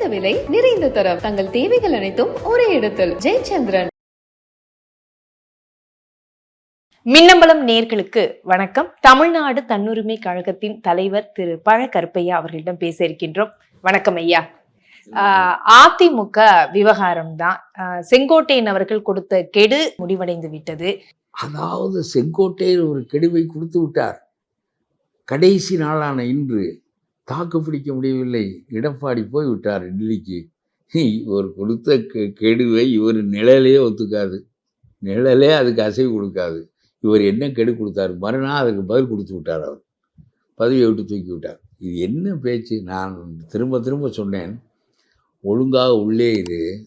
குறைந்த விலை நிறைந்த தரம். தங்கள் தேவைகள் அனைத்தும் ஒரே இடத்தில். ஜெயச்சந்திரன். மின்னம்பலம் நேர்களுக்கு வணக்கம். தமிழ்நாடு தன்னுரிமை கழகத்தின் தலைவர் திரு. பழ கருப்பையா அவர்களிடம் பேச இருக்கின்றோம். வணக்கம் ஐயா. ஆஹ் அதிமுக விவகாரம் தான். செங்கோட்டையன் அவர்கள் கொடுத்த கெடு முடிவடைந்து விட்டது. அதாவது செங்கோட்டையில் ஒரு கெடுவை கொடுத்து விட்டார். கடைசி நாளான இன்று தாக்கு பிடிக்க முடியவில்லை. எடப்பாடி போய் விட்டார் டெல்லிக்கு இவர் கொடுத்த கெ- கெடுவை இவர் நிழலே ஒத்துக்காது. நிழலே அதுக்கு அசைவு கொடுக்காது. இவர் என்ன கெடு கொடுத்தாரு? மறுநாள் அதுக்கு பதில் கொடுத்து விட்டார் அவர். பதவியை விட்டு தூக்கி விட்டார். இது என்ன பேச்சு? நான் திரும்ப திரும்ப சொன்னேன். ஒழுங்காக உள்ளே இது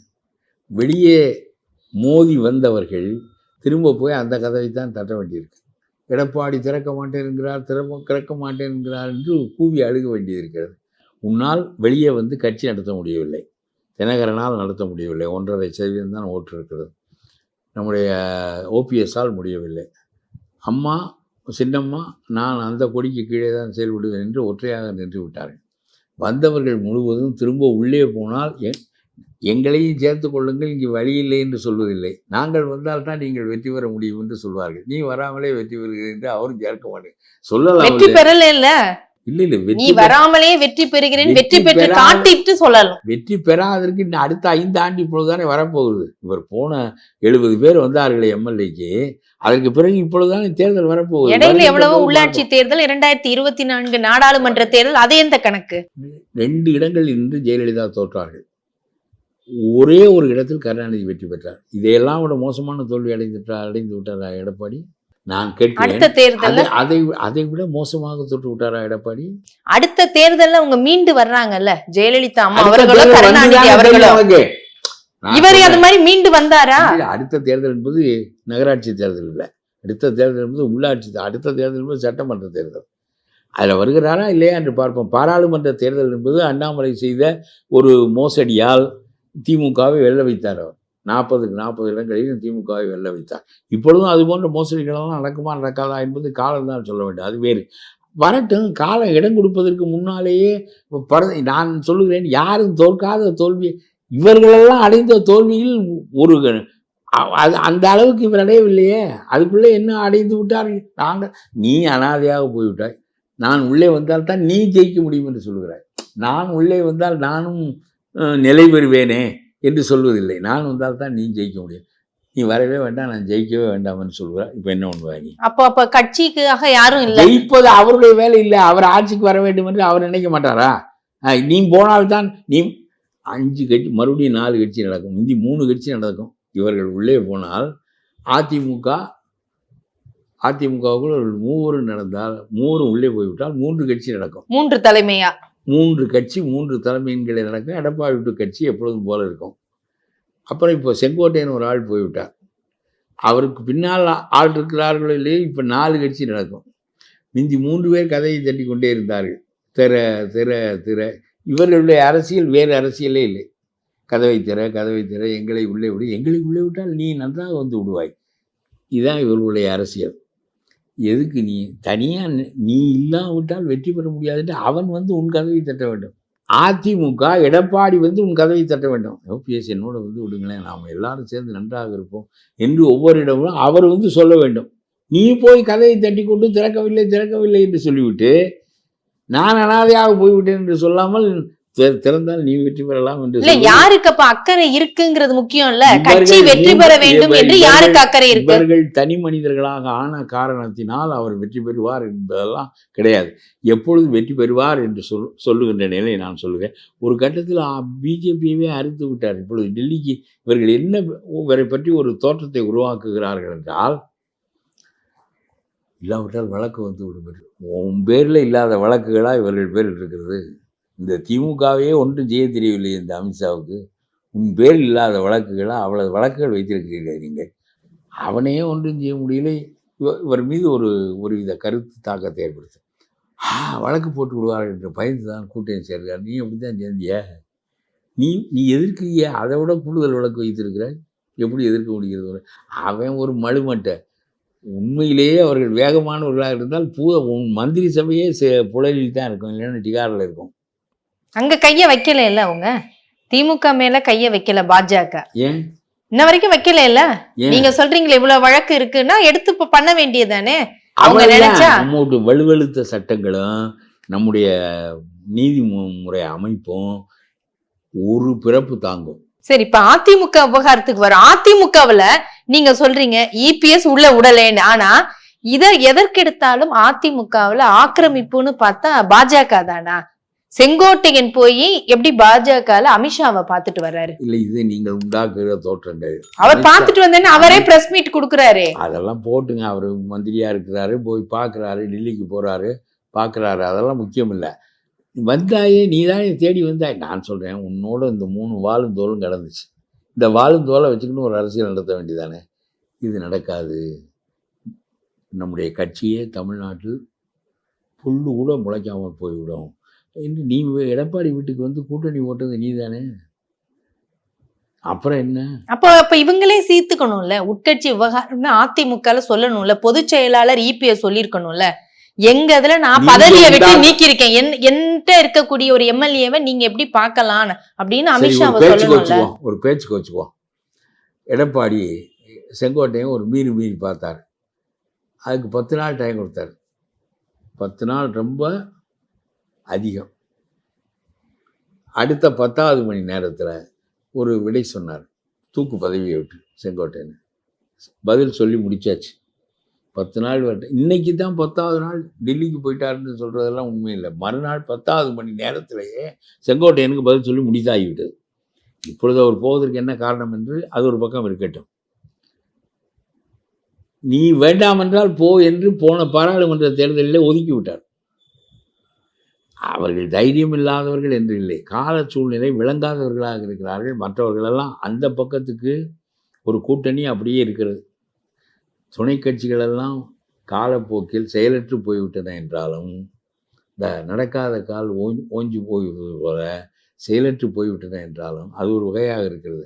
வெளியே மோதி வந்தவர்கள் திரும்ப போய் அந்த கதவை தான் தட்ட வேண்டியிருக்கு. எடப்பாடி திறக்க மாட்டேன் என்கிறார் திறம திறக்க மாட்டேன் என்கிறார் என்று கூவி அழுக வேண்டியிருக்கிறது. உன்னால் வெளியே வந்து கட்சி நடத்த முடியவில்லை. தினகரனால் நடத்த முடியவில்லை. ஒன்றரை சதவீதம் தான் ஓட்டு இருக்கிறது. நம்முடைய ஓபிஎஸ்ஸால் முடியவில்லை. அம்மா சின்னம்மா நான் அந்த கொடிக்கு கீழே தான் செயல்படுவேன் என்று ஒற்றையாக நின்று விட்டார்கள். வந்தவர்கள் முழுவதும் திரும்ப உள்ளே போனால் எ- எங்களையும் சேர்த்து கொள்ளுங்கள் இங்கே வழி இல்லை என்று சொல்வதில்லை. நாங்கள் வந்தால்தான் நீங்கள் வெற்றி பெற முடியும் என்று சொல்வார்கள். நீ வராமலே வெற்றி பெறுகிறேன் என்று அவரும் சேர்க்க மாட்டேன் சொல்லலாம் வெற்றி. பெறல இல்ல இல்ல இல்ல வெற்றி வராமலே வெற்றி பெறுகிறேன் வெற்றி பெற்று காட்டிட்டு சொல்லலாம். வெற்றி பெறாததற்கு இன்னும் அடுத்த ஐந்து ஆண்டு இப்பொழுதுதானே வரப்போகுது. இவர் போன எழுபது பேர் வந்தார்களே எம்எல்ஏக்கு. அதற்கு பிறகு இப்பொழுதுதானே தேர்தல் வரப்போகுது. இடையில எவ்வளவோ உள்ளாட்சி தேர்தல் இரண்டாயிரத்தி இருபத்தி நான்கு நாடாளுமன்ற தேர்தல் அது எந்த கணக்கு? ரெண்டு இடங்களில் நின்று ஜெயலலிதா தோற்றார்கள். ஒரே ஒரு இடத்தில் கருணாநிதி வெற்றி பெற்றார். இதையெல்லாம் விட மோசமான தோல்வி அடைந்து அடைந்து விட்டாரா எடப்பாடி? நான் கேட்கிறேன். அதை அதை விட மோசமாக தொட்டு விட்டாரா எடப்பாடி? அடுத்த தேர்தல்ல அவங்க மீண்டு வர்றாங்கல்ல ஜெயலலிதா அம்மா தேர்தல் கருணாநிதி. நான் இவர் அது. மாதிரி மீண்டு வந்தாரா? அடுத்த தேர்தல் என்பது நகராட்சி தேர்தல் இல்லை. அடுத்த தேர்தல் என்பது உள்ளாட்சி அடுத்த தேர்தல் என்பது சட்டமன்ற தேர்தல். அதில் வருகிறாரா இல்லையா என்று பார்ப்போம். பாராளுமன்ற தேர்தல் என்பது அண்ணாமலை செய்த ஒரு மோசடியால் திமுகவை வெல்ல வைத்தார் அவர். நாற்பதுக்கு நாற்பது இடங்களிலும் திமுகவை வெல்ல வைத்தார். இப்பொழுதும் அது போன்ற மோசடிகளெல்லாம் நடக்குமா நடக்காதா என்பது காலம் தான் சொல்ல வேண்டும். அது வேறு. வரட்டும் காலம் இடம் கொடுப்பதற்கு முன்னாலேயே பட நான் சொல்லுகிறேன் யாரும் தோற்காத தோல்வி இவர்களெல்லாம் அடைந்த தோல்வியில் ஒரு அது அந்த அளவுக்கு இவர் அடையவில்லையே. அதுக்குள்ளே என்ன அடைந்து விட்டார் நாங்கள் நீ அனாதையாக போய்விட்டாய். நான் உள்ளே வந்தால் தான் நீ ஜெயிக்க முடியும் என்று சொல்கிறாய். நான் உள்ளே வந்தால் நானும் நிலை பெறுவேனே என்று சொல்வதில்லை. நான் வந்தால் தான் நீ ஜெயிக்க முடியும். நீ வரவே வேண்டாம் நான் ஜெயிக்கவே வேண்டாம்னு சொல்கிறாய் இப்போ என்ன பண்ணுவா நீ? அப்போ அப்ப கட்சிக்காக யாரும் இல்ல. ஜெயிப்பது அவருடைய வேலை இல்லை. அவர் ஆட்சிக்கு வர வேண்டும் என்று அவர் நினைக்க மாட்டாரா? நீ போனால்தான் நீ அஞ்சு கட்சி மறுபடியும் நாலு கட்சி நடக்கும். முந்தி மூணு கட்சி நடக்கும். இவர்கள் உள்ளே போனால் அதிமுக அதிமுகவுக்குள் மூவரும் நடந்தால் மூவரும் உள்ளே போய்விட்டால் மூன்று கட்சி நடக்கும். மூன்று தலைமையா? மூன்று கட்சி மூன்று தலைமையின்களை நடக்கும். எடப்பாடி விட்டு கட்சி எப்பொழுதும் போல இருக்கும். அப்புறம் இப்போ செங்கோட்டையன் ஒரு ஆள் போய்விட்டார். அவருக்கு பின்னால் ஆள் இருக்கிறார்களோ இல்லையோ இப்போ நாலு கட்சி நடக்கும். மிஞ்சி மூன்று பேர் கதையை தட்டி கொண்டே இருந்தார்கள். திற திற திற. இவர்களுடைய அரசியல் வேறு அரசியலே இல்லை. கதவை திற கதவை திற எங்களை உள்ளே விடு. எங்களை உள்ளே விட்டால் நீ நன்றாக வந்து விடுவாய். இதுதான் இவர்களுடைய அரசியல். எதுக்கு நீ? தனியாக நீ இல்லாவிட்டால் வெற்றி பெற முடியாதுன்னு அவன் வந்து உன் கதவை தட்ட வேண்டும். அதிமுக எடப்பாடி வந்து உன் கதவை தட்ட வேண்டும். ஓபிஎஸ் என்னோட வந்து விடுங்களேன். நாம் எல்லாரும் சேர்ந்து நன்றாக இருப்போம் என்று ஒவ்வொரு இடமும் அவர் வந்து சொல்ல வேண்டும். நீ போய் கதவை தட்டி கொண்டு திறக்கவில்லை திறக்கவில்லை என்று சொல்லிவிட்டு நான் அனாதையாக போய்விட்டேன் என்று சொல்லாமல் திறந்தால் நீ வெற்றி பெறலாம் என்று இல்ல யாருக்கு அப்ப அக்கறை இருக்குங்கிறது முக்கியம் இல்ல கட்சி வெற்றி பெற வேண்டும் என்று யாருக்கு அக்கறை இருக்கு? இவர்கள் தனி மனிதர்களாக ஆன காரணத்தினால் அவர் வெற்றி பெறுவார் என்பதெல்லாம் கிடையாது. எப்பொழுது வெற்றி பெறுவார் என்று சொல் சொல்லுகின்ற நிலையை நான் சொல்லுவேன் ஒரு கட்டத்தில் பிஜேபியவே அறுத்து விட்டார். இப்பொழுது டெல்லிக்கு இவர்கள் என்ன இவரை பற்றி ஒரு தோற்றத்தை உருவாக்குகிறார்கள் என்றால் இல்லாவிட்டால் வழக்கு வந்து விடும். உன் பேரில் இல்லாத வழக்குகளாக இவர்கள் பேரில் இருக்கிறது? இந்த திமுகவையே ஒன்றும் செய்ய தெரியவில்லை இந்த அமித்ஷாவுக்கு. உன் பேர் இல்லாத வழக்குகளாக அவ்வளவு வழக்குகள் வைத்திருக்கிறீர்கள் நீங்கள். அவனே ஒன்றும் செய்ய முடியல. இவர் மீது ஒரு ஒரு வித கருத்து தாக்கத்தை ஏற்படுத்து. ஆ வழக்கு போட்டு விடுவார்கள் என்று பயந்து தான் கூட்டணி சேர்கிறார் நீ அப்படி தான் சேர்ந்திய? நீ நீ எதிர்க்கிறிய? அதை விட கூடுதல் வழக்கு வைத்திருக்கிறாய். எப்படி எதிர்க்க முடிகிறது அவன் ஒரு மழுமட்டை. உண்மையிலேயே அவர்கள் வேகமானவர்களாக இருந்தால் பூ உன் மந்திரி சபையே சே புழலில் தான் இருக்கும். இல்லைன்னா டிகாரில் இருக்கும். அங்க கைய வைக்கல இல்ல அவங்க? திமுக மேல கைய வைக்கல பாஜக. ஏன்? இன்ன வரைக்கும் வைக்கல இல்ல நீங்க சொல்றீங்களே இவ்வளவு வழக்கு இருக்குன்னா எடுத்து இப்ப பண்ண வேண்டியதுதானே? அவங்க. நினைச்சா? நம்மோட வலுவழுத்த சட்டங்களும் நம்முடைய நீதி முறை அமைப்பும் ஒரு பிறப்பு தாங்கும். சரி இப்ப அதிமுக விவகாரத்துக்கு வரும் அதிமுகவுல நீங்க சொல்றீங்க இபிஎஸ் உள்ள விடலேன்னு ஆனா இத எதற்கெடுத்தாலும் அதிமுகவுல ஆக்கிரமிப்புன்னு பார்த்தா பாஜக தானா? செங்கோட்டையன் போய் எப்படி பாஜகல அமித்ஷாவை பார்த்துட்டு வர்றாரு? இல்லை இது நீங்கள் உண்டாக்குகிற தோற்றங்கள். அவர் பார்த்துட்டு வந்தேன்னு அவரே பிரஸ் மீட் கொடுக்குறாரு. அதெல்லாம் போட்டுங்க அவர் மந்திரியா இருக்கிறாரு போய் பார்க்குறாரு டெல்லிக்கு போறாரு பார்க்குறாரு அதெல்லாம் முக்கியம் இல்லை வந்தாயே நீ தானே தேடி வந்தாய். நான் சொல்றேன் உன்னோட இந்த மூணு வாழும் தோலும் கிடந்துச்சு. இந்த வாழும் தோலை வச்சுக்கின்னு ஒரு அரசியல் நடத்த வேண்டியதானே? இது நடக்காது. நம்முடைய கட்சியே தமிழ்நாட்டில் புல்லு கூட முளைக்காமல் போய்விடும். என்று நீ எடப்பாடி வீட்டுக்கு வந்து கூட்டணி ஓட்டது நீ தானே அப்புறம் என்ன? அப்போ அப்ப இவங்களே சீர்த்துக்கணும்ல. உட்கட்சி விவகாரம்னு அதிமுகல சொல்லணும்ல. பொதுச் செயலாளர் இபிஎஸ் சொல்லியிருக்கணும்ல. எங்க இதுல நான் பதவியை விட்டு நீக்கியிருக்கேன். என் என்கிட்ட இருக்கக்கூடிய ஒரு எம்எல்ஏவை நீங்க எப்படி பார்க்கலாம் அப்படின்னு ஒரு பேச்சுக்கு ஒரு பேச்சுக்கு வச்சுக்குவோம். எடப்பாடி செங்கோட்டையும் ஒரு மீறி மீறி பார்த்தார். அதுக்கு பத்து நாள் டைம் கொடுத்தாரு. பத்து நாள் ரொம்ப அதிகம். அடுத்த பத்தாவது மணி நேரத்தில் ஒரு விடை சொன்னார். தூக்கு பதவியை விட்டு செங்கோட்டையன். பதில் சொல்லி முடிச்சாச்சு. பத்து நாள் வரட்டும் இன்னைக்கு தான் பத்தாவது நாள் டெல்லிக்கு போயிட்டாருன்னு சொல்கிறதெல்லாம் உண்மை இல்லை மறுநாள் பத்தாவது மணி நேரத்திலேயே செங்கோட்டையனுக்கு பதில் சொல்லி முடித்தாகிவிட்டது. இப்பொழுது அவர் போவதற்கு என்ன காரணம் என்று அது ஒரு பக்கம் இருக்கட்டும். நீ வேண்டாம் என்றால் போ என்று போன பாராளுமன்ற தேர்தலில் ஒதுக்கி விட்டார். அவர்கள் தைரியம் இல்லாதவர்கள் என்று இல்லை. கால சூழ்நிலை விளங்காதவர்களாக இருக்கிறார்கள். மற்றவர்களெல்லாம் அந்த பக்கத்துக்கு ஒரு கூட்டணி அப்படியே இருக்கிறது. துணை கட்சிகளெல்லாம் காலப்போக்கில் செயலற்று போய்விட்டன என்றாலும் இந்த நடக்காத கால் ஓஞ்சி ஓஞ்சி போய்விடுவது போல செயலற்று போய்விட்டன என்றாலும் அது ஒரு வகையாக இருக்கிறது.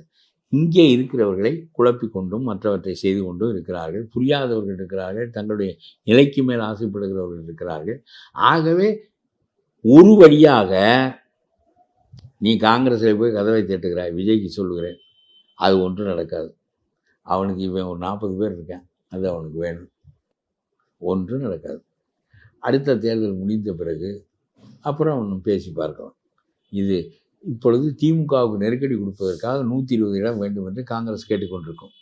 இங்கே இருக்கிறவர்களை குழப்பிக்கொண்டும் மற்றவற்றை செய்து கொண்டும் இருக்கிறார்கள். புரியாதவர்கள் இருக்கிறார்கள். தங்களுடைய நிலைக்கு மேல் ஆசைப்படுகிறவர்கள் இருக்கிறார்கள். ஆகவே ஒரு வழியாக நீ காங்கிரஸில் போய் கதவை தட்டுகிறாய் விஜய்க்கு சொல்லுகிறேன். அது ஒன்றும் நடக்காது. அவனுக்கு இவன் ஒரு நாற்பது பேர் இருக்கான். அது அவனுக்கு வேணும். ஒன்றும் நடக்காது. அடுத்த தேர்தல் முடிந்த பிறகு அப்புறம் அவன் பேசி பார்க்கலாம். இது இப்பொழுது திமுகவுக்கு நெருக்கடி கொடுப்பதற்காக நூற்றி இருபது இடம் வேண்டும் என்று காங்கிரஸ் கேட்டுக்கொண்டிருக்கும்.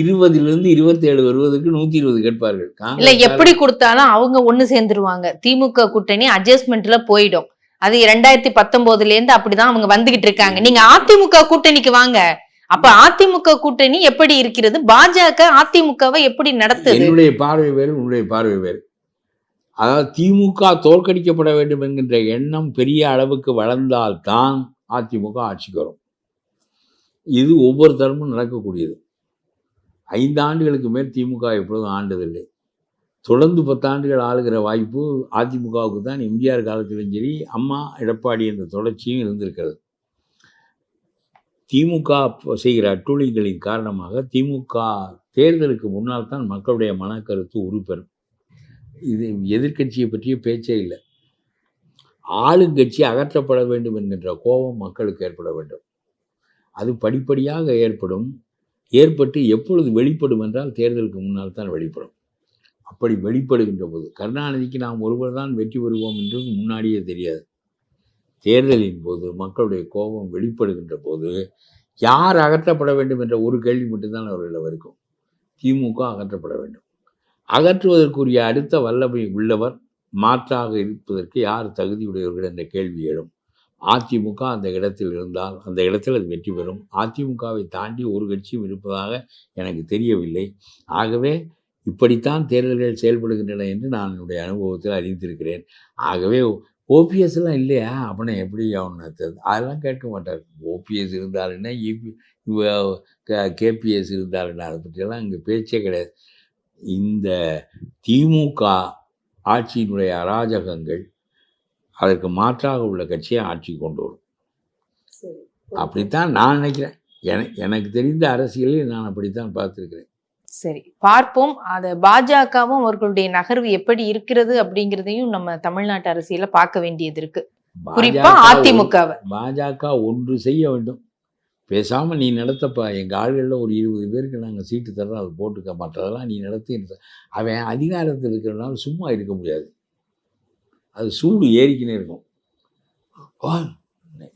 இருபதிலிருந்து இருபத்தேழு வருவதற்கு நூற்றி இருபது கேட்பார்கள் இல்ல எப்படி கொடுத்தாலும் அவங்க ஒண்ணு சேர்ந்துருவாங்க. திமுக கூட்டணி அட்ஜஸ்ட்மெண்ட்ல போயிடும். அது ரெண்டாயிரத்தி பத்தொன்பதுல இருந்து அப்படிதான் அவங்க வந்துகிட்டு இருக்காங்க. நீங்க அதிமுக கூட்டணிக்கு வாங்க. அப்ப அதிமுக கூட்டணி எப்படி இருக்கிறது? பாஜக அதிமுகவை எப்படி நடத்துது? என்னுடைய பார்வை வேறு உன்னுடைய பார்வை வேறு. அதாவது திமுக தோற்கடிக்கப்பட வேண்டும் என்கின்ற எண்ணம் பெரிய அளவுக்கு வளர்ந்தால்தான் அதிமுக ஆட்சிக்கு வரும். இது ஒவ்வொரு தரமும் நடக்கக்கூடியது. ஐந்து ஆண்டுகளுக்கு மேல் திமுக எப்பொழுதும் ஆண்டதில்லை. தொடர்ந்து பத்தாண்டுகள் ஆளுகிற வாய்ப்பு அதிமுகவுக்கு தான். எம்ஜிஆர் காலத்திலும் சரி அம்மா எடப்பாடி என்ற தொடர்ச்சியும் இருந்திருக்கிறது. திமுக செய்கிற அட்டூழியங்களின் காரணமாக திமுக தேர்தலுக்கு முன்னால் தான் மக்களுடைய மனக்கருத்து உருப்பெறும். இது எதிர்க்கட்சியை பற்றிய பேச்சே இல்லை. ஆளுங்கட்சி அகற்றப்பட வேண்டும் என்கின்ற கோபம் மக்களுக்கு ஏற்பட வேண்டும். அது படிப்படியாக ஏற்படும். ஏற்பட்டு எப்பொழுது வெளிப்படும் என்றால் தேர்தலுக்கு முன்னால் தான் வெளிப்படும். அப்படி வெளிப்படுகின்ற போது கருணாநிதிக்கு நாம் ஒருவர் தான் வெற்றி பெறுவோம் என்று முன்னாடியே தெரியாது. தேர்தலின் போது மக்களுடைய கோபம் வெளிப்படுகின்ற போது யார் அகற்றப்பட வேண்டும் என்ற ஒரு கேள்வி மட்டும்தான் அவர்களிடம் இருக்கும் திமுக அகற்றப்பட வேண்டும். அகற்றுவதற்குரிய அடுத்த வல்லமை உள்ளவர் மாற்றாக இருப்பதற்கு யார் தகுதியுடையவர்கள் என்ற கேள்வி எழும். அதிமுக அந்த இடத்தில் இருந்தால் அந்த இடத்தில் அது வெற்றி பெறும். அதிமுகவை தாண்டி ஒரு கட்சியும் இருப்பதாக எனக்கு தெரியவில்லை. ஆகவே இப்படித்தான் தேர்தல்கள் செயல்படுகின்றன என்று நான் என்னுடைய அனுபவத்தில் அறிந்திருக்கிறேன். ஆகவே ஓபிஎஸ்லாம் இல்லையா? அப்படின்னா எப்படி அவனை அதெல்லாம் கேட்க மாட்டார். ஓபிஎஸ் இருந்தால் என்ன? இபி கேபிஎஸ் இருந்தால் என்ன? அதை பற்றியெல்லாம் இங்கே பேச்சே கிடையாது. இந்த திமுக ஆட்சியினுடைய அராஜகங்கள் அதற்கு மாற்றாக உள்ள கட்சியை ஆட்சி கொண்டு வரும். அப்படித்தான் நான் நினைக்கிறேன். என எனக்கு தெரிந்த அரசியலில் நான் அப்படித்தான் பார்த்துருக்கிறேன். சரி. பார்ப்போம். அது பாஜகவும் அவர்களுடைய நகர்வு எப்படி இருக்கிறது அப்படிங்கிறதையும் நம்ம தமிழ்நாட்டு அரசியல பார்க்க வேண்டியது இருக்கு. குறிப்பா அதிமுகவை. பாஜக ஒன்று செய்ய வேண்டும். பேசாமல் நீ நடத்தப்பா. எங்கள் ஆள்களில் ஒரு இருபது பேருக்கு நாங்கள் சீட்டு தர்றோம். அதை போட்டுக்க மற்றதெல்லாம் நீ நடத்தி அவன் அதிகாரத்தில் இருக்கிறனால சும்மா இருக்க முடியாது. அது சூடு ஏறிக்கினே இருக்கும். வா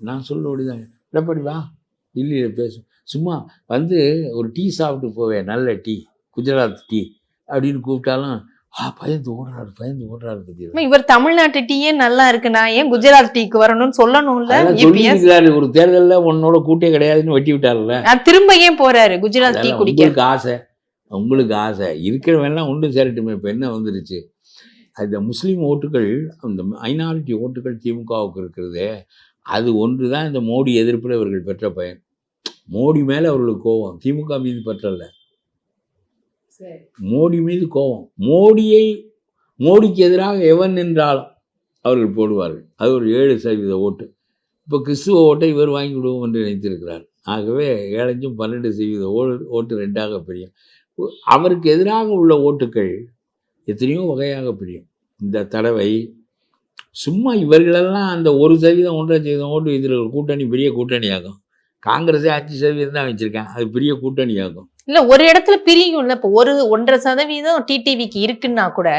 நான் சொல்ல முடியுதாங்க எடப்பாடி வா டெல்லியில் பேசு. சும்மா வந்து ஒரு டீ சாப்பிட்டு போவேன் நல்ல டீ குஜராத் டீ அப்படின்னு கூப்பிட்டாலும் ஆ பயந்து ஓடுறாரு பயந்து ஓடுறாரு பற்றி இவர் தமிழ்நாட்டு டீயே நல்லா இருக்கு. நான் ஏன் குஜராத் டீக்கு வரணும்னு சொல்லணும்ல? சொல்லியிருக்கிறாரு ஒரு தேர்தலில் உன்னோட கூட்டே கிடையாதுன்னு வெட்டி விட்டார்ல நான் திரும்ப ஏன் போறாரு? குஜராத் டீ குடிக்க? உங்களுக்கு ஆசை. உங்களுக்கு ஆசை. இருக்கிறவெல்லாம் ஒன்றும் சேரட்டுமே இப்போ என்ன வந்துருச்சு? அந்த முஸ்லீம் ஓட்டுகள் அந்த மைனாரிட்டி ஓட்டுகள் திமுகவுக்கு இருக்கிறதே அது ஒன்று தான் இந்த மோடி எதிர்ப்பில் இவர்கள் பெற்ற பயன். மோடி மேலே அவர்களுக்கு கோபம். திமுக மீது பற்றல மோடி மீது கோபம். மோடியை மோடிக்கு எதிராக எவன் நின்றாலும் அவர்கள் போடுவார்கள். அது ஒரு ஏழு சதவீத ஓட்டு. இப்போ கிறிஸ்துவ ஓட்டை இவர் வாங்கி விடுவோம் என்று நினைத்திருக்கிறார். ஆகவே ஏழஞ்சும் பன்னெண்டு சதவீத ஓடு ஓட்டு ரெண்டாக பிரியும். அவருக்கு எதிராக உள்ள ஓட்டுக்கள் எத்தனையோ வகையாக பிரியும். இந்த தடவை சும்மா இவர்களெல்லாம் அந்த ஒரு சதவீதம் ஒன்றரை சதவீதம் ஓட்டு இதில் கூட்டணி பெரிய கூட்டணியாகும். காங்கிரஸே அஞ்சு சதவீதம் தான் வச்சுருக்கேன். அது பெரிய கூட்டணியாகும் இல்ல ஒரு இடத்துல பிரியும்ல இப்ப ஒரு ஒன்றரை சதவீதம் டிடிவிக்கு இருக்குன்னா கூட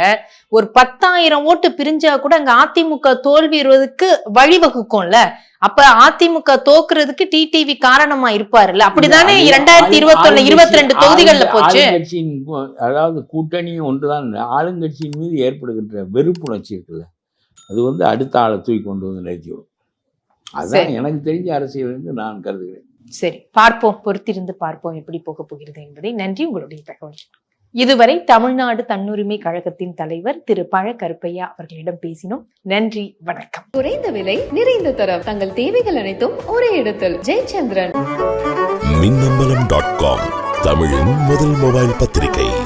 ஒரு பத்தாயிரம் ஓட்டு பிரிஞ்சா கூட அங்க அதிமுக தோல்விடுவதற்கு வழிவகுக்கும்ல? அப்ப அதிமுக தோக்குறதுக்கு டிடிவி காரணமா இருப்பாருல்ல? அப்படிதானே இரண்டாயிரத்தி ஆளு- இருபத்தி ஒண்ணு இருபத்தி ரெண்டு தொகுதிகள்ல போச்சு. அதாவது கூட்டணியும் ஒன்றுதான். ஆளுங்கட்சியின் மீது ஏற்படுகின்ற வெறுப்புணர்ச்சி இருக்குல்ல. அது வந்து அடுத்த ஆளை தூக்கி கொண்டு வந்து நிறுத்தி விடும் அதுதான் சரி. எனக்கு தெரிஞ்ச அரசியல் என்று நான் கருதுகிறேன். சரி பார்ப்போம் பொறுத்திருந்து பார்ப்போம் எப்படி போக போகிறது என்பதை. நன்றி உங்களுடைய தகவல். இதுவரை தமிழ்நாடு தன்னுரிமை கழகத்தின் தலைவர் திரு. பழ கருப்பையா அவர்களிடம் பேசினோம். நன்றி வணக்கம். குறைந்த விலை நிறைந்த தரம். தங்கள் தேவைகள் அனைத்தும் ஒரே இடத்தில். ஜெயச்சந்திரன். மின்னம்பலம் டாட் காம் தமிழின் முதல் மொபைல் பத்திரிகை.